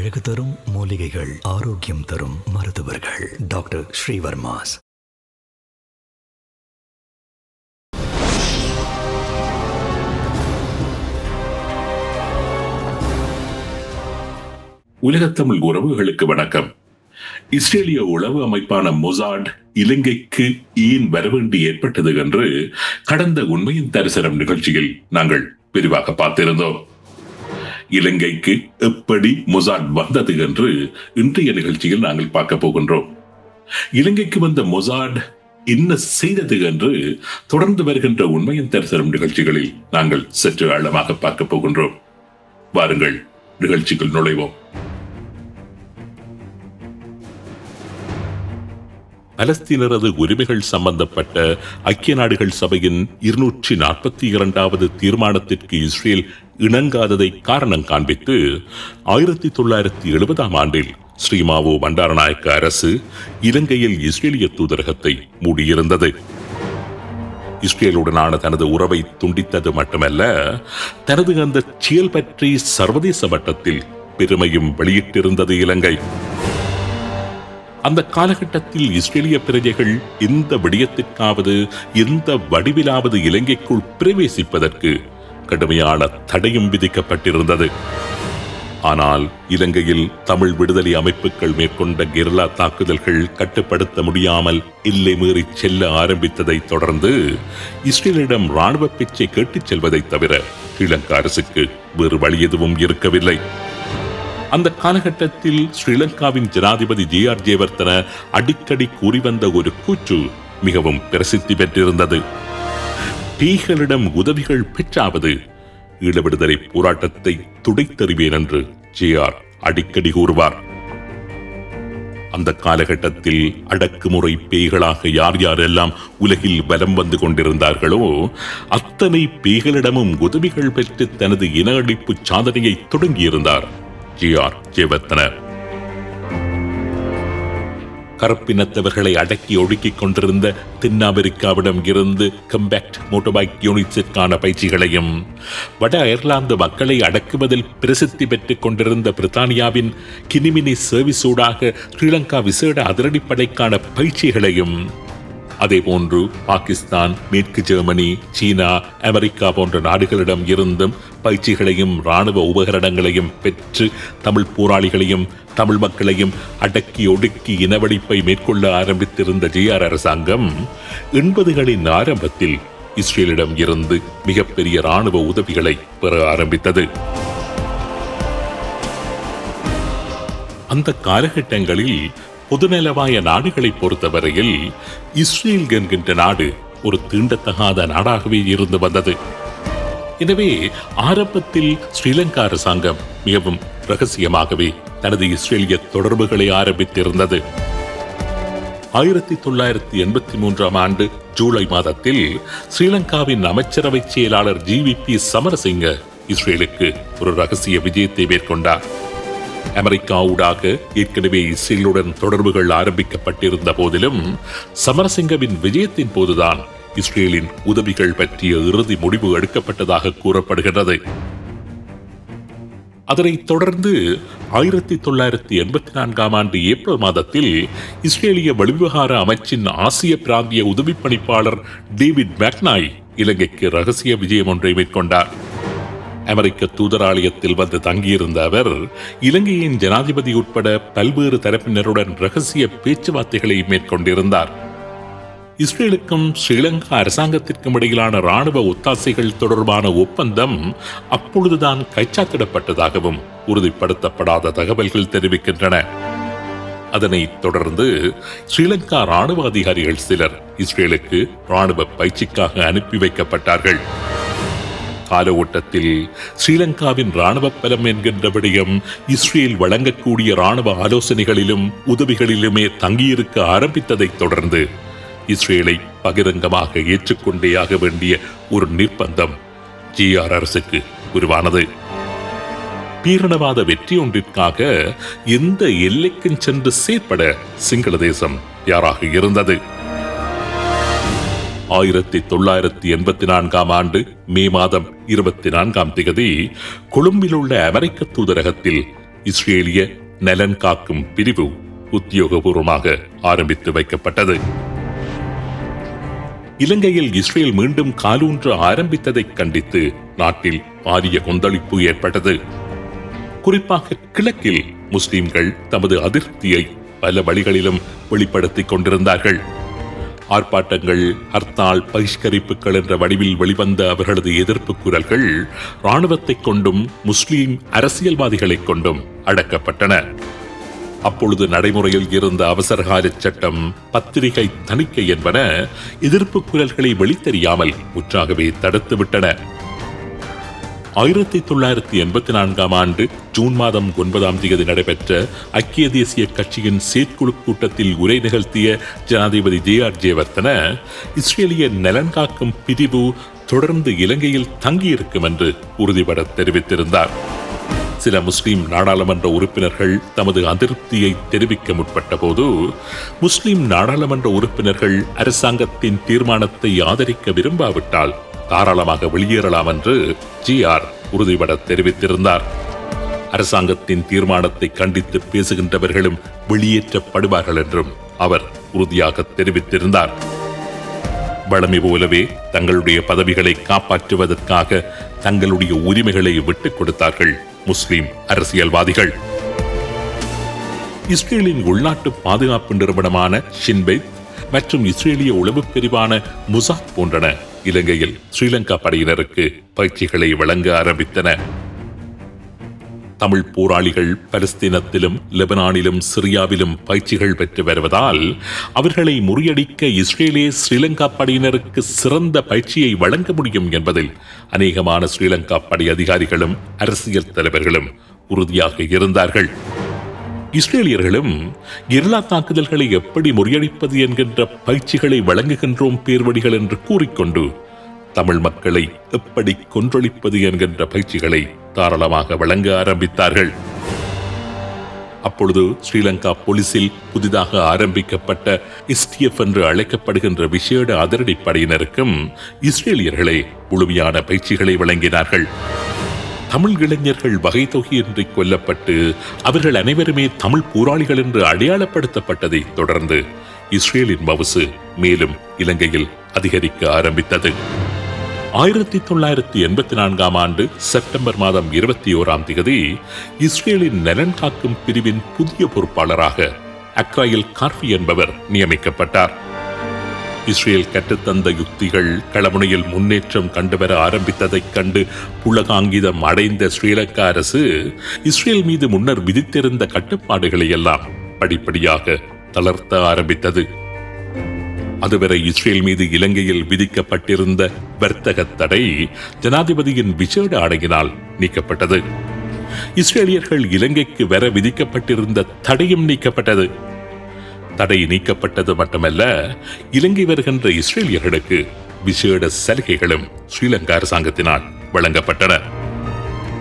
அழகு தரும் மூலிகைகள் ஆரோக்கியம் தரும் மருத்துவர்கள். டாக்டர் ஸ்ரீவர்மாஸ். உலகத்தமிழ் உறவுகளுக்கு வணக்கம். இஸ்ரேலிய உளவு அமைப்பான மொசாட் இலங்கைக்கு ஏன் வரவேண்டி ஏற்பட்டது என்று கடந்த உண்மையின் தரிசனம் நிகழ்ச்சியில் நாங்கள் விரிவாக பார்த்திருந்தோம். இலங்கைக்கு எப்படி மொசாட் வந்தது என்று இன்றைய நிகழ்ச்சியில் நாங்கள் பார்க்க போகின்றோம். இலங்கைக்கு வந்த மொசாட் என்ன செய்தது என்று தொடர்ந்து வருகின்ற உண்மையின் தரிசனம் நிகழ்ச்சிகளில் நாங்கள் சற்று ஆழமாக பார்க்க போகின்றோம். வாருங்கள் நிகழ்ச்சிக்குள் நுழைவோம். பலஸ்தீனரது உரிமைகள் சம்பந்தப்பட்ட ஐக்கிய நாடுகள் சபையின் இருநூற்றி நாற்பத்தி இரண்டாவது தீர்மானத்திற்கு இஸ்ரேல் இணங்காததை காரணம் காண்பித்து ஆயிரத்தி தொள்ளாயிரத்தி எழுபதாம் ஆண்டில் ஸ்ரீமாவோ பண்டாரநாயக்க அரசு இலங்கையில் இஸ்ரேலிய தூதரகத்தை மூடியிருந்தது. இஸ்ரேலுடனான தனது உறவை துண்டித்தது மட்டுமல்ல தனது அந்த செயல் பற்றி சர்வதேச மட்டத்தில் பெருமையும் வெளியிட்டிருந்தது இலங்கை. அந்த காலகட்டத்தில் இஸ்ரேலிய பிரஜைகள் எந்த விடயத்திற்காவது எந்த வடிவிலாவது இலங்கைக்குள் பிரவேசிப்பதற்கு கடுமையான தடையும் விதிக்கப்பட்டிருந்தது. ஆனால் இலங்கையில் தமிழ் விடுதலை அமைப்புகள் மேற்கொண்ட கெர்லா தாக்குதல்கள் கட்டுப்படுத்த முடியாமல் எல்லை மீறி செல்ல ஆரம்பித்ததை தொடர்ந்து இஸ்ரேலிடம் ராணுவ பிச்சை கேட்டுச் செல்வதைத் தவிர ஸ்ரீலங்கா அரசுக்கு வேறு வழி எதுவும் இருக்கவில்லை. அந்த காலகட்டத்தில் ஸ்ரீலங்காவின் ஜனாதிபதி ஜே ஆர் ஜெயவர்தன அடிக்கடி கூறி வந்த ஒரு கூற்று மிகவும் பிரசித்தி பெற்றிருந்தது. டீகளிடம் உதவிகள் பெற்றாவது ஈழ விடுதலை போராட்டத்தை துடைத்தறிவேன் என்று ஜே ஆர் அடிக்கடி கூறுவார். அந்த காலகட்டத்தில் அடக்குமுறை பேய்களாக யார் யாரெல்லாம் உலகில் வலம் வந்து கொண்டிருந்தார்களோ அத்தனை பேய்களிடமும் உதவிகள் பெற்று தனது இன அழிப்பு சாதனையை தொடங்கியிருந்தார். ஜி ஆர் ஜெயவர்த்தன கருப்பினத்தவர்களை அடக்கி ஒடுக்கிக் கொண்டிருந்த தென்னாப்பிரிக்காவிடம் இருந்து கம்பேக்ட் மோட்டோபைக் யூனிட்ஸிற்கான பயிற்சிகளையும் வட அயர்லாந்து மக்களை அடக்குவதில் பிரசித்தி பெற்றுக் கொண்டிருந்த பிரித்தானியாவின் கினிமினி சர்வீஸூடாக ஸ்ரீலங்கா விசேட அதிரடிப்படைக்கான பயிற்சிகளையும் அதேபோன்று பாகிஸ்தான் மேற்கு ஜெர்மனி சீனா அமெரிக்கா போன்ற நாடுகளிடம் இருந்தும் பயிற்சிகளையும் ராணுவ உபகரணங்களையும் பெற்று தமிழ் போராளிகளையும் தமிழ் மக்களையும் அடக்கி ஒடுக்கி இனவழிப்பை மேற்கொள்ள ஆரம்பித்திருந்த ஜிஆர் அரசாங்கம் எண்பதுகளின் ஆரம்பத்தில் இஸ்ரேலிடம் இருந்து மிகப்பெரிய ராணுவ உதவிகளை பெற ஆரம்பித்தது. அந்த காலகட்டங்களில் பொதுநலவாய நாடுகளை பொறுத்தவரையில் இஸ்ரேல் என்கின்ற நாடு ஒரு தீண்டத்தகாத நாடாகவே இருந்து வந்தது. எனவே ஆரம்பத்தில் ஸ்ரீலங்கா அரசாங்கம் மிகவும் ரகசியமாகவே தனது இஸ்ரேலிய தொடர்புகளை ஆரம்பித்திருந்தது. ஆயிரத்தி தொள்ளாயிரத்தி எண்பத்தி மூன்றாம் ஆண்டு ஜூலை மாதத்தில் ஸ்ரீலங்காவின் அமைச்சரவை செயலாளர் ஜி வி பி சமரசிங்க இஸ்ரேலுக்கு ஒரு ரகசிய விஜயத்தை மேற்கொண்டார். அமெரிக்காவுடாக ஏற்கனவே இஸ்ரேலுடன் தொடர்புகள் ஆரம்பிக்கப்பட்டிருந்த போதிலும் சமரசிங்கவின் விஜயத்தின் போதுதான் இஸ்ரேலின் உதவிகள் பற்றிய இறுதி முடிவு எடுக்கப்பட்டதாக கூறப்படுகிறது அதனைத் தொடர்ந்து ஆயிரத்தி தொள்ளாயிரத்தி எண்பத்தி நான்காம் ஆண்டு ஏப்ரல் மாதத்தில் இஸ்ரேலிய வெளிவிவகார அமைச்சின் ஆசிய பிராந்திய உதவி பணிப்பாளர் டேவிட் மேக்னாய் இலங்கைக்கு ரகசிய விஜயம் ஒன்றை மேற்கொண்டார். அமெரிக்க தூதராலயத்தில் வந்து தங்கியிருந்த அவர் இலங்கையின் ஜனாதிபதி உட்பட பல்வேறு தரப்பினருடன் ரகசிய பேச்சுவார்த்தைகளை மேற்கொண்டிருந்தார். இஸ்ரேலுக்கும் ஸ்ரீலங்கா அரசாங்கத்திற்கும் இடையிலான ராணுவ ஒத்தாசைகள் தொடர்பான ஒப்பந்தம் அப்பொழுதுதான் கைச்சாத்திடப்பட்டதாகவும் உறுதிப்படுத்தப்படாத தகவல்கள் தெரிவிக்கின்றன. அதனைத் தொடர்ந்து ஸ்ரீலங்கா ராணுவ அதிகாரிகள் சிலர் இஸ்ரேலுக்கு ராணுவ பயிற்சிக்காக அனுப்பி வைக்கப்பட்டார்கள். கால ஓட்டத்தில் ஸ்ரீலங்காவின் ராணுவ பலம் என்கின்ற விடயம் இஸ்ரேல் வழங்கக்கூடிய ராணுவ ஆலோசனைகளிலும் உதவிகளிலுமே தங்கியிருக்க ஆரம்பித்ததைத் தொடர்ந்து இஸ்ரேலை பகிரங்கமாக ஏற்றுக்கொண்டேயாக வேண்டிய ஒரு நிர்பந்தம் ஜிஆர் அரசுக்கு உருவானது. பீரணவாத வெற்றி ஒன்றிற்காக எந்த எல்லைக்கும் சென்று செயற்பட சிங்கள தேசம் யாராக இருந்தது. ஆயிரத்தி தொள்ளாயிரத்தி எண்பத்தி நான்காம் ஆண்டு மே மாதம் இருபத்தி நான்காம் திகதி கொழும்பில் உள்ள அமெரிக்க தூதரகத்தில் இஸ்ரேலிய நலன் காக்கும் பிரிவு உத்தியோகபூர்வமாக ஆரம்பித்து வைக்கப்பட்டது. இலங்கையில் இஸ்ரேல் மீண்டும் காலூன்று ஆரம்பித்ததை கண்டித்து நாட்டில் பாரிய கொந்தளிப்பு ஏற்பட்டது. குறிப்பாக கிழக்கில் முஸ்லிம்கள் தமது அதிருப்தியை பல வழிகளிலும் வெளிப்படுத்திக் கொண்டிருந்தார்கள். ஆர்ப்பாட்டங்கள் ஹர்த்தால் பகிஷ்கரிப்புகள் என்ற வடிவில் வெளிவந்த அவர்களது எதிர்ப்பு குரல்கள் இராணுவத்தை கொண்டும் முஸ்லீம் அரசியல்வாதிகளைக் கொண்டும் அடக்கப்பட்டன. அப்பொழுது நடைமுறையில் இருந்த அவசரகால சட்டம் பத்திரிகை தணிக்கை என்பன எதிர்ப்பு குரல்களை வெளித்தெரியாமல் முற்றாகவே தடுத்துவிட்டன. ஆயிரத்தி தொள்ளாயிரத்தி எண்பத்தி நான்காம் ஆண்டு ஜூன் மாதம் ஒன்பதாம் தேதி நடைபெற்ற ஐக்கிய தேசிய கட்சியின் செயற்குழு கூட்டத்தில் உரை நிகழ்த்திய ஜனாதிபதி ஜே ஆர் ஜேவர்த்தன இஸ்ரேலிய நலன் காக்கும் பிரிவு தொடர்ந்து இலங்கையில் தங்கியிருக்கும் என்று உறுதிபட தெரிவித்திருந்தார். சில முஸ்லிம் நாடாளுமன்ற உறுப்பினர்கள் தமது அதிருப்தியை தெரிவிக்க முற்பட்ட போது முஸ்லிம் நாடாளுமன்ற உறுப்பினர்கள் அரசாங்கத்தின் தீர்மானத்தை ஆதரிக்க விரும்பாவிட்டால் தாராளமாக வெளியேறலாம் என்று ஜி ஆர் உறுதிபட தெரிவித்திருந்தார். அரசாங்கத்தின் தீர்மானத்தை கண்டித்து பேசுகின்றவர்களும் வெளியேற்றப்படுவார்கள் என்றும் அவர் உறுதியாக தெரிவித்திருந்தார். வளமை போலவே தங்களுடைய பதவிகளை காப்பாற்றுவதற்காக தங்களுடைய உரிமைகளை விட்டுக் கொடுத்தார்கள் முஸ்லிம் அரசியல்வாதிகள். இஸ்ரேலின் உள்நாட்டு பாதுகாப்பு நிறுவனமான ஷின்பெத் மற்றும் இஸ்ரேலிய உளவுப் பிரிவான முசாத் போன்றன. இலங்கையில் ஸ்ரீலங்கா படையினருக்கு பயிற்சிகளை வழங்க ஆரம்பித்தன. தமிழ் போராளிகள் பலஸ்தீனத்திலும் லெபனானிலும் சிரியாவிலும் பயிற்சிகள் பெற்று வருவதால் அவர்களை முறியடிக்க இஸ்ரேலே ஸ்ரீலங்கா படையினருக்கு சிறந்த பயிற்சியை வழங்க முடியும் என்பதில் அநேகமான ஸ்ரீலங்கா படை அதிகாரிகளும் அரசியல் தலைவர்களும் உறுதியாக இருந்தார்கள். இஸ்ரேலியர்களும் கெரில்லா தாக்குதல்களை எப்படி முறியடிப்பது என்கின்ற பயிற்சிகளை வழங்குகின்றோம் பேர்வடிகள் என்று கூறிக்கொண்டு தமிழ் மக்களை எப்படி கொன்றொழிப்பது என்கின்ற பயிற்சிகளை தாராளமாக வழங்க ஆரம்பித்தார்கள். அப்பொழுது ஸ்ரீலங்கா போலீசில் புதிதாக ஆரம்பிக்கப்பட்ட எஸ்டிஎஃப் என்று அழைக்கப்படுகின்ற விசேட அதிரடிப்படையினருக்கும் இஸ்ரேலியர்களே முழுமையான பயிற்சிகளை வழங்கினார்கள். தமிழ் இளைஞர்கள் வகை தொகையின்றி கொல்லப்பட்டு அவர்கள் அனைவருமே தமிழ் போராளிகள் என்று அடையாளப்படுத்தப்பட்டதை தொடர்ந்து இஸ்ரேலின் மவுசு மேலும் இலங்கையில் அதிகரிக்க ஆரம்பித்தது. ஆயிரத்தி தொள்ளாயிரத்தி எண்பத்தி நான்காம் ஆண்டு செப்டம்பர் மாதம் இருபத்தி ஓராம் தேதி இஸ்ரேலின் நலன் காக்கும் பிரிவின் புதிய பொறுப்பாளராக அக்ராயில் கார்பி என்பவர் நியமிக்கப்பட்டார். இஸ்ரேல் கற்றுத்தந்த யுக்திகள் களமுனையில் முன்னேற்றம் கண்டுவர ஆரம்பித்ததைக் கண்டு புலகாங்கிதம் அடைந்த ஸ்ரீலங்கா அரசு இஸ்ரேல் மீது முன்னர் விதித்திருந்த கட்டுப்பாடுகளை எல்லாம் படிப்படியாக தளர்த்த ஆரம்பித்தது. அதுவரை இஸ்ரேல் மீது இலங்கையில் விதிக்கப்பட்டிருந்த வர்த்தக தடை ஜனாதிபதியின் விசேட ஆணையினால் நீக்கப்பட்டது. இஸ்ரேலியர்கள் இலங்கைக்கு வர விதிக்கப்பட்டிருந்த தடையும் நீக்கப்பட்டது. தடை நீக்கப்பட்டது மட்டுமல்ல இலங்கை வருகின்ற இஸ்ரேலியர்களுக்கு விசேட சலுகைகளும் ஸ்ரீலங்கா அரசாங்கத்தினால் வழங்கப்பட்டன.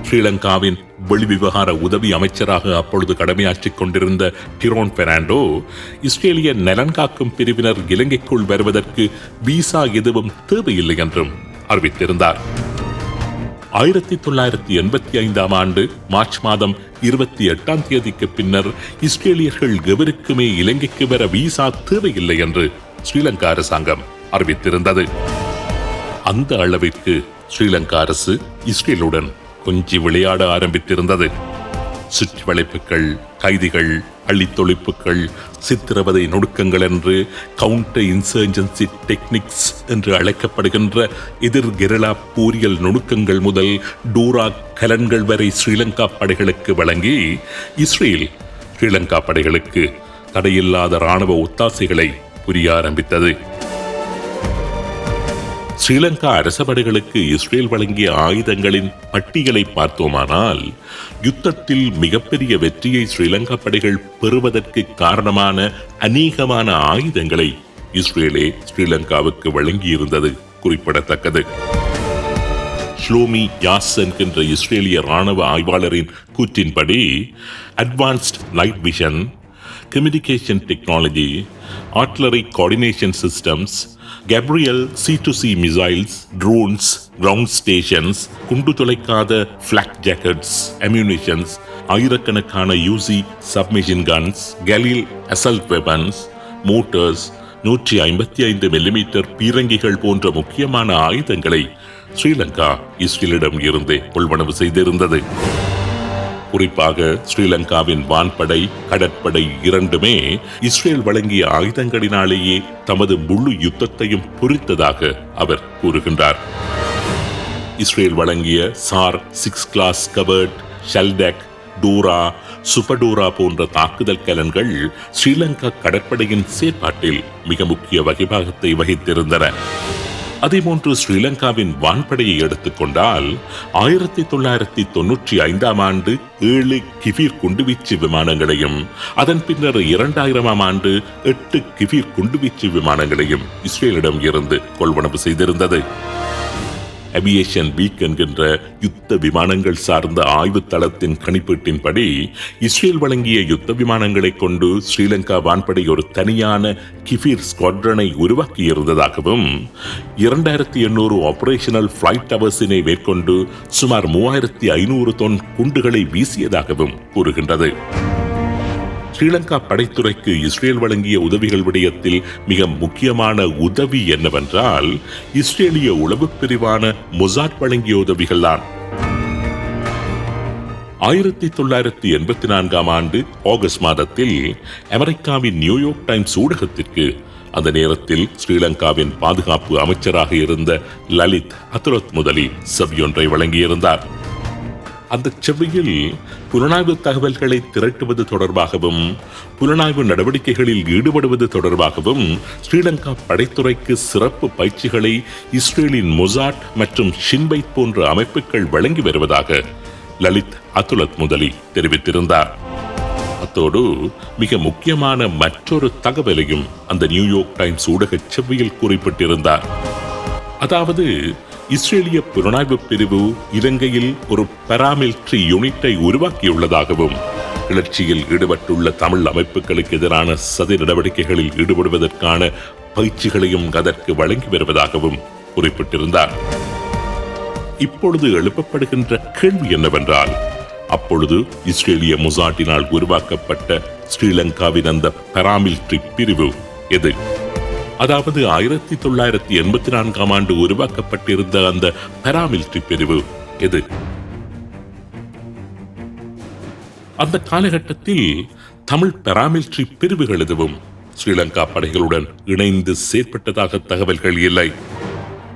ஸ்ரீலங்காவின் வெளிவிவகார உதவி அமைச்சராக அப்பொழுது கடமையாற்றிக் கொண்டிருந்த டிரோன் பெர்னாண்டோ இஸ்ரேலிய நலன் காக்கும் பிரிவினர் இலங்கைக்குள் வருவதற்கு விசா எதுவும் தேவையில்லை என்றும் அறிவித்திருந்தார். ஆயிரத்தி தொள்ளாயிரத்தி எண்பத்தி ஐந்தாம் ஆண்டு மார்ச் மாதம் இருபத்தி எட்டாம் தேதிக்கு பின்னர் இஸ்ரேலியர்கள் எவருக்குமே இலங்கைக்கு வர விசா தேவையில்லை என்று ஸ்ரீலங்கா அரசாங்கம் அறிவித்திருந்தது. அந்த அளவிற்கு ஸ்ரீலங்கா அரசு இஸ்ரேலுடன் கொஞ்சி விளையாட ஆரம்பித்திருந்தது. சுற்றி வளைப்புகள் கைதிகள் அழித்தொழிப்புகள் சித்திரவதை நுணுக்கங்கள் என்று கவுண்டர் இன்சர்ஜென்சி டெக்னிக்ஸ் என்று அழைக்கப்படுகின்ற எதிர் கெரளா பூரியல் நுணுக்கங்கள் முதல் டூரா கலன்கள் வரை ஸ்ரீலங்கா படைகளுக்கு வழங்கி இஸ்ரேல் ஸ்ரீலங்கா படைகளுக்கு தடையில்லாத ராணுவ ஒத்தாசைகளை புரிய ஆரம்பித்தது. ஸ்ரீலங்கா அரச படைகளுக்கு இஸ்ரேல் வழங்கிய ஆயுதங்களின் பட்டியலை பார்த்தோமானால் யுத்தத்தில் மிகப்பெரிய வெற்றியை ஸ்ரீலங்கா படைகள் பெறுவதற்கு காரணமான அநேகமான ஆயுதங்களை இஸ்ரேலே ஸ்ரீலங்காவுக்கு வழங்கியிருந்தது குறிப்பிடத்தக்கது. ஷ்லோமி யாஸ் என்கின்ற இஸ்ரேலிய ராணுவ ஆய்வாளரின் கூற்றின்படி advanced night vision communication technology artillery coordination systems Gabriel C to C missiles drones ground stations குண்டு துளைக்காத ஃபிளாக் ஜாக்கெட்ஸ் அம்யூனிஷன்ஸ் ஆயிரக்கணக்கான Uzi submachine guns Galil assault weapons mortars நூற்றி ஐம்பத்தி ஐந்து மில்லிமீட்டர் பீரங்கிகள் போன்ற முக்கியமான ஆயுதங்களை ஸ்ரீலங்கா இஸ்ரேலிடம் இருந்து கொள்வனவு செய்திருந்தது. குறிப்பாக ஸ்ரீலங்காவின் வான்படை கடற்படை இரண்டுமே இஸ்ரேல் வழங்கிய ஆயுதங்களினாலேயே தமது முழு யுத்தத்தையும் புரித்ததாக அவர் கூறுகின்றார். இஸ்ரேல் வழங்கிய Saar six class corvette Shaldag Dvora Super Dvora போன்ற தாக்குதல் கலன்கள் ஸ்ரீலங்கா கடற்படையின் செயற்பாட்டில் மிக முக்கிய வகைபாகத்தை வகித்திருந்தன. அதேபோன்று ஸ்ரீலங்காவின் வான்படையை எடுத்துக்கொண்டால் ஆயிரத்தி தொள்ளாயிரத்தி தொன்னூற்றி ஐந்தாம் ஆண்டு ஏழு கிபீர் குண்டுவீச்சு விமானங்களையும் அதன் பின்னர் இரண்டாயிரமாம் ஆண்டு எட்டு கிபீர் குண்டுவீச்சு விமானங்களையும் இஸ்ரேலிடம் இருந்து கொள்வனவு செய்திருந்தது. அவியேஷன் வீக் என்கின்ற யுத்த விமானங்கள் சார்ந்த ஆய்வு தளத்தின் கணிப்பீட்டின்படி இஸ்ரேல் வழங்கிய யுத்த விமானங்களை கொண்டு ஸ்ரீலங்கா வான்படை ஒரு தனியான கிஃபீர் ஸ்குவாட்ரனை உருவாக்கியிருந்ததாகவும் இரண்டாயிரத்தி எண்ணூறு ஆபரேஷனல் ஃப்ளைட் அவர்ஸினை மேற்கொண்டு சுமார் மூவாயிரத்தி ஐநூறு தொன் குண்டுகளை வீசியதாகவும் கூறுகின்றது. ஸ்ரீலங்கா படைத்துறைக்கு இஸ்ரேல் வழங்கிய உதவிகள் விடயத்தில் மிக முக்கியமான உதவி என்னவென்றால் இஸ்ரேலிய உளவு பிரிவான முசாட் வழங்கிய உதவிகள்தான். ஆயிரத்தி தொள்ளாயிரத்தி எண்பத்தி நான்காம் ஆண்டு ஆகஸ்ட் மாதத்தில் அமெரிக்காவின் நியூயார்க் டைம்ஸ் ஊடகத்திற்கு அந்த நேரத்தில் ஸ்ரீலங்காவின் பாதுகாப்பு அமைச்சராக இருந்த லலித் அத்துரத் முதலி செவ்வியொன்றை வழங்கியிருந்தார். அந்த செவ்வியில் புலனாய்வு தகவல்களை திரட்டுவது தொடர்பாகவும் புலனாய்வு நடவடிக்கைகளில் ஈடுபடுவது தொடர்பாகவும் ஸ்ரீலங்கா படைத்துறைக்கு சிறப்பு பயிற்சிகளை இஸ்ரேலின் மொசாட் மற்றும் ஷின்பைத் போன்ற அமைப்புகள் வழங்கி வருவதாக லலித் அதுலத் முதலி தெரிவித்திருந்தார். அத்தோடு மிக முக்கியமான மற்றொரு தகவலையும் அந்த நியூயார்க் டைம்ஸ் ஊடக செவ்வியில் குறிப்பிட்டிருந்தார். அதாவது இஸ்ரேலிய புலனாய்வு பிரிவு இலங்கையில் ஒரு பராமிலிட்டரி யூனிட்டை உருவாக்கியுள்ளதாகவும் கிளர்ச்சியில் ஈடுபட்டுள்ள தமிழ் அமைப்புகளுக்கு எதிரான சதி நடவடிக்கைகளில் ஈடுபடுவதற்கான பயிற்சிகளையும் அதற்கு வழங்கி வருவதாகவும் குறிப்பிட்டிருந்தார். இப்பொழுது எழுப்பப்படுகின்ற கேள்வி என்னவென்றால் அப்பொழுது இஸ்ரேலிய முசாட்டினால் உருவாக்கப்பட்ட ஸ்ரீலங்காவின் அந்த பராமிலிட்டரி பிரிவு எது? அதாவது ஆயிரத்தி தொள்ளாயிரத்தி எண்பத்தி நான்காம் ஆண்டு உருவாக்கப்பட்டிருந்த அந்த பராமிலிட்டரி பிரிவு எது? அந்த காலகட்டத்தில் தமிழ் பராமிலிட்டரி பிரிவுகள் எதுவும் ஸ்ரீலங்கா படைகளுடன் இணைந்து செயற்பட்டதாக தகவல்கள் இல்லை.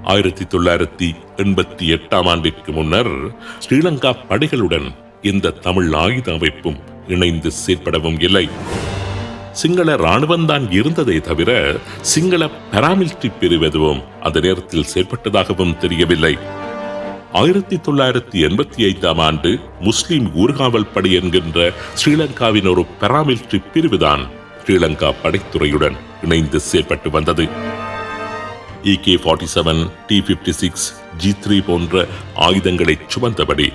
ஆயிரத்தி தொள்ளாயிரத்தி எண்பத்தி எட்டாம் ஆண்டிற்கு முன்னர் ஸ்ரீலங்கா படைகளுடன் இந்த தமிழ் ஆயுத அமைப்பும் இணைந்து செயற்படவும் இல்லை. சிங்கள இராணுவம்தான் இருந்ததை தவிர சிங்கள பராமிலிட்டரி பிரிவு எதுவும் அந்த நேரத்தில் செயற்பட்டதாகவும் தெரியவில்லை. ஆயிரத்தி தொள்ளாயிரத்தி எண்பத்தி ஐந்தாம் ஆண்டு முஸ்லிம் ஊர்காவல் படை என்கின்ற ஸ்ரீலங்காவின் ஒரு பராமிலிட்டரி பிரிவுதான் ஸ்ரீலங்கா படைத்துறையுடன் இணைந்து செயற்பட்டு வந்தது. AK forty seven T fifty six G three போன்ற ஆயுதங்களை சுமந்தபடி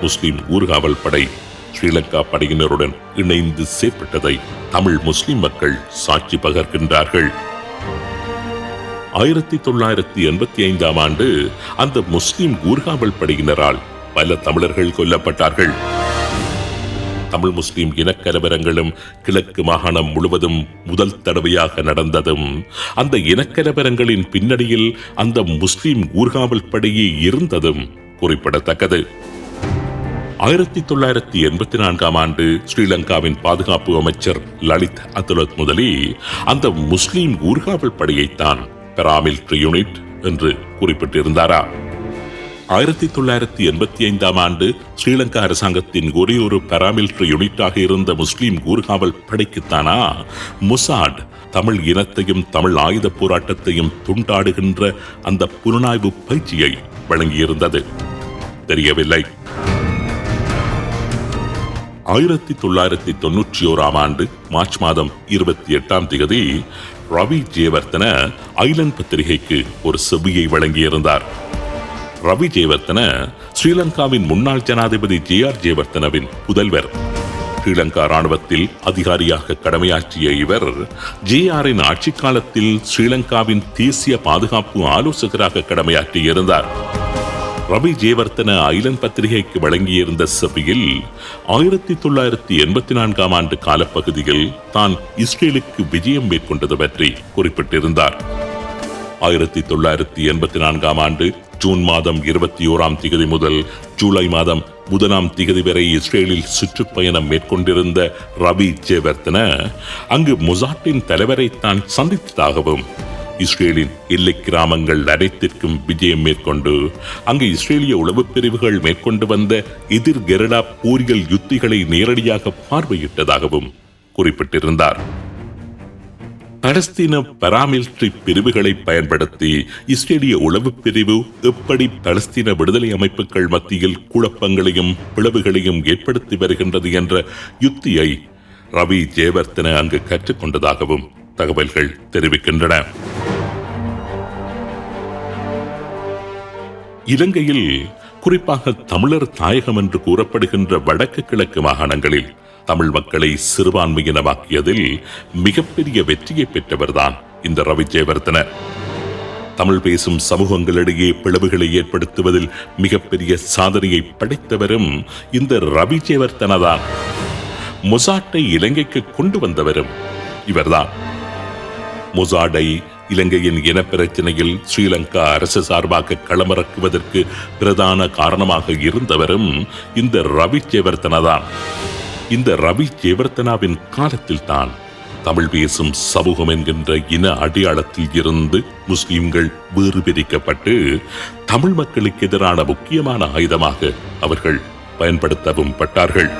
முஸ்லிம் ஊர்காவல் படை ஸ்ரீலங்கா படையினருடன் இணைந்து செயற்பட்டதை தமிழ் முஸ்லிம் மக்கள் சாட்சி பகர்கின்றார்கள். ஆயிரத்தி தொள்ளாயிரத்தி எண்பத்தி ஐந்தாம் ஆண்டு அந்த முஸ்லிம் ஊர்காவல் படையினரால் பல தமிழர்கள் கொல்லப்பட்டார்கள். தமிழ் முஸ்லிம் இனக்கலவரங்களும் கிழக்கு மாகாணம் முழுவதும் முதல் தடவையாக நடந்ததும் அந்த இனக்கலவரங்களின் பின்னணியில் அந்த முஸ்லிம் ஊர்காவல் படையே இருந்ததும் குறிப்பிடத்தக்கது. ஆயிரத்தி தொள்ளாயிரத்தி எண்பத்தி நான்காம் ஆண்டு ஸ்ரீலங்காவின் பாதுகாப்பு அமைச்சர் லலித் அதுலத் முதலி அந்த முஸ்லிம் ஊர்காவல் படையைத்தான் பெராமில்ட்ரி யூனிட் என்று குறிப்பிட்டிருந்தாரா. ஆயிரத்தி தொள்ளாயிரத்தி எண்பத்தி ஐந்தாம் ஆண்டு ஸ்ரீலங்கா அரசாங்கத்தின் ஒரே ஒரு பெராமில்ட்ரி யூனிட்டாக இருந்த முஸ்லிம் ஊர்காவல் படைக்குத்தானா முசாட் தமிழ் இனத்தையும் தமிழ் ஆயுத போராட்டத்தையும் துண்டாடுகின்ற அந்த புலனாய்வு பயிற்சியை வழங்கியிருந்தது. தெரியவில்லை. ஆயிரத்தி தொள்ளாயிரத்தி தொன்னூற்றி ஓராம் ஆண்டு மார்ச் மாதம் இருபத்தி எட்டாம் தேதி ரவி ஜெயவர்த்தன ஐலண்ட் பத்திரிகைக்கு ஒரு செவ்வியை வழங்கியிருந்தார். ரவி ஜெயவர்த்தன ஸ்ரீலங்காவின் முன்னாள் ஜனாதிபதி ஜே ஆர் ஜெயவர்த்தனவின் புதல்வர். ஸ்ரீலங்கா ராணுவத்தில் அதிகாரியாக கடமையாற்றிய இவர் ஜே ஆரின் ஆட்சி காலத்தில் ஸ்ரீலங்காவின் தேசிய பாதுகாப்பு ஆலோசகராக கடமையாற்றியிருந்தார். ரவி ஜெயவர்த்தன ஐலண்ட் பத்திரிகைக்கு வழங்கியிருந்த செவியில் ஆயிரத்தி தொள்ளாயிரத்தி எண்பத்தி நான்காம் ஆண்டு காலப்பகுதியில் தான் இஸ்ரேலுக்கு விஜயம் மேற்கொண்டது பற்றி குறிப்பிட்டிருந்தார். ஆயிரத்தி தொள்ளாயிரத்தி எண்பத்தி நான்காம் ஆண்டு ஜூன் மாதம் இருபத்தி ஓராம் திகதி முதல் ஜூலை மாதம் புதனாம் திகதி வரை இஸ்ரேலில் சுற்றுப்பயணம் மேற்கொண்டிருந்த ரவி ஜெயவர்த்தன அங்கு மொசாட்டின் தலைவரை தான் சந்தித்ததாகவும் இஸ்ரேலின் எல்லை கிராமங்கள் அனைத்திற்கும் விஜயம் மேற்கொண்டு அங்கு இஸ்ரேலிய உளவுப் பிரிவுகள் மேற்கொண்டு வந்த எதிர் கெரடா போரியல் யுத்திகளை நேரடியாக பார்வையிட்டதாகவும் குறிப்பிட்டிருந்தார். பலஸ்தீன பராமிலிட்டரி பிரிவுகளை பயன்படுத்தி இஸ்ரேலிய உளவுப் பிரிவு எப்படி பலஸ்தீன விடுதலை அமைப்புகள் மத்தியில் குழப்பங்களையும் பிளவுகளையும் ஏற்படுத்தி வருகின்றது என்ற யுத்தியை ரவி ஜெயவர்த்தன அங்கு கற்றுக்கொண்டதாகவும் தகவல்கள் தெரிவிக்கின்றன. இலங்கையில் குறிப்பாக தமிழர் தாயகம் என்று கூறப்படுகின்ற வடக்கு கிழக்கு மாகாணங்களில் தமிழ் மக்களை சிறுபான்மையினமாக்கியதில் மிகப்பெரிய வெற்றியை பெற்றவர்தான் இந்த ரவி ஜெயவர்தன தமிழ் பேசும் சமூகங்களிடையே பிளவுகளை ஏற்படுத்துவதில் மிகப்பெரிய சாதனையை படைத்தவரும் இந்த ரவி ஜெயவர்தனதான் மொசாட்டை இலங்கைக்கு கொண்டு வந்தவரும் இவர்தான். மொசாடை இலங்கையின் இனப்பிரச்சனையில் ஸ்ரீலங்கா அரசு சார்பாக களமிறக்குவதற்கு பிரதான காரணமாக இருந்தவரும் இந்த ரவி ஜெயவர்தனதான் இந்த ரவி சேவர்த்தனாவின் காலத்தில் தான் தமிழ் பேசும் சமூகம் என்கின்ற இன அடையாளத்தில் இருந்து முஸ்லிம்கள் வேறு பிரிக்கப்பட்டு தமிழ் மக்களுக்கு எதிரான முக்கியமான ஆயுதமாக அவர்கள் பயன்படுத்தவும் பட்டார்கள்.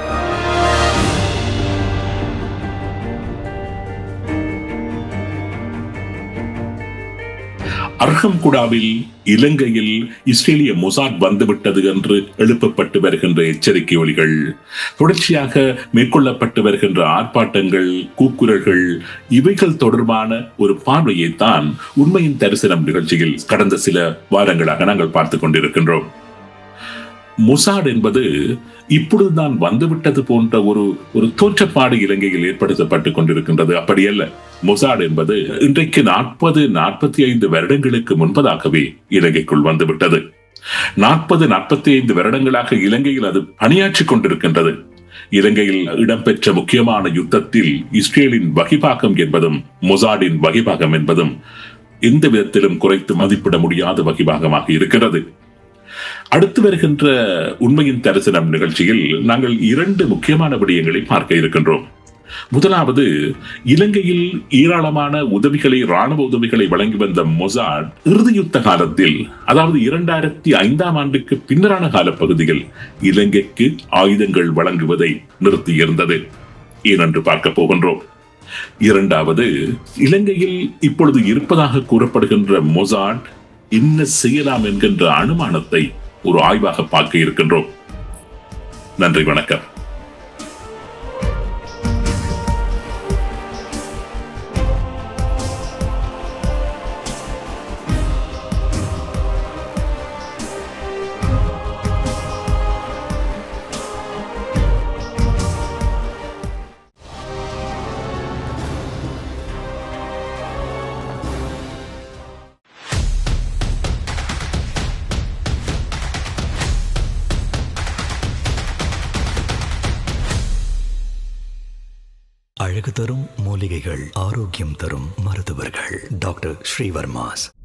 அர்ஹம்குடாவில் இலங்கையில் இஸ்ரேலிய மொசாட் வந்துவிட்டது என்று எழுப்பப்பட்டு வருகின்ற எச்சரிக்கை ஒலிகள். தொடர்ச்சியாக மேற்கொள்ளப்பட்டு வருகின்ற ஆர்ப்பாட்டங்கள் கூக்குரல்கள் இவைகள் தொடர்பான ஒரு பார்வையை தான் உண்மையின் தரிசனம் நிகழ்ச்சியில் கடந்த சில வாரங்களாக நாங்கள் பார்த்துக் கொண்டிருக்கின்றோம். மொசாட் என்பது இப்பொழுதுதான் வந்துவிட்டது போன்ற ஒரு ஒரு தோற்றப்பாடு இலங்கையில் ஏற்படுத்தப்பட்டு கொண்டிருக்கின்றது. அப்படியல்ல முசாட் என்பது இன்றைக்கு நாற்பது நாற்பத்தி ஐந்து வருடங்களுக்கு முன்பதாகவே இலங்கைக்குள் வந்துவிட்டது. நாற்பது நாற்பத்தி ஐந்து வருடங்களாக இலங்கையில் அது பணியாற்றிக் கொண்டிருக்கின்றது. இலங்கையில் இடம்பெற்ற முக்கியமான யுத்தத்தில் இஸ்ரேலின் வகிபாகம் என்பதும் மொசாடின் வகிபாகம் என்பதும் எந்த விதத்திலும் குறைத்து மதிப்பிட முடியாத வகிபாகமாக இருக்கிறது. அடுத்து வருகின்ற உண்மையின் தரிசனம் நிகழ்ச்சியில் நாங்கள் இரண்டு முக்கியமான விடயங்களை பார்க்க இருக்கின்றோம். முதலாவது இலங்கையில் ஏராளமான உதவிகளை ராணுவ உதவிகளை வழங்கி வந்த மொசாட் இறுதி யுத்த காலத்தில் அதாவது இரண்டாயிரத்தி ஐந்தாம் ஆண்டுக்கு பின்னரான காலப்பகுதியில் இலங்கைக்கு ஆயுதங்கள் வழங்குவதை நிறுத்தியிருந்தது. ஏனென்று பார்க்க போகின்றோம். இரண்டாவது இலங்கையில் இப்பொழுது இருப்பதாக கூறப்படுகின்ற மொசாட் என்ன செய்யலாம் என்கின்ற அனுமானத்தை ஒரு ஆய்வாக பார்க்க இருக்கின்றோம். நன்றி வணக்கம். அழகு தரும் மூலிகைகள் ஆரோக்கியம் தரும் மருத்துவர்கள். டாக்டர் ஸ்ரீவர்மாஸ்.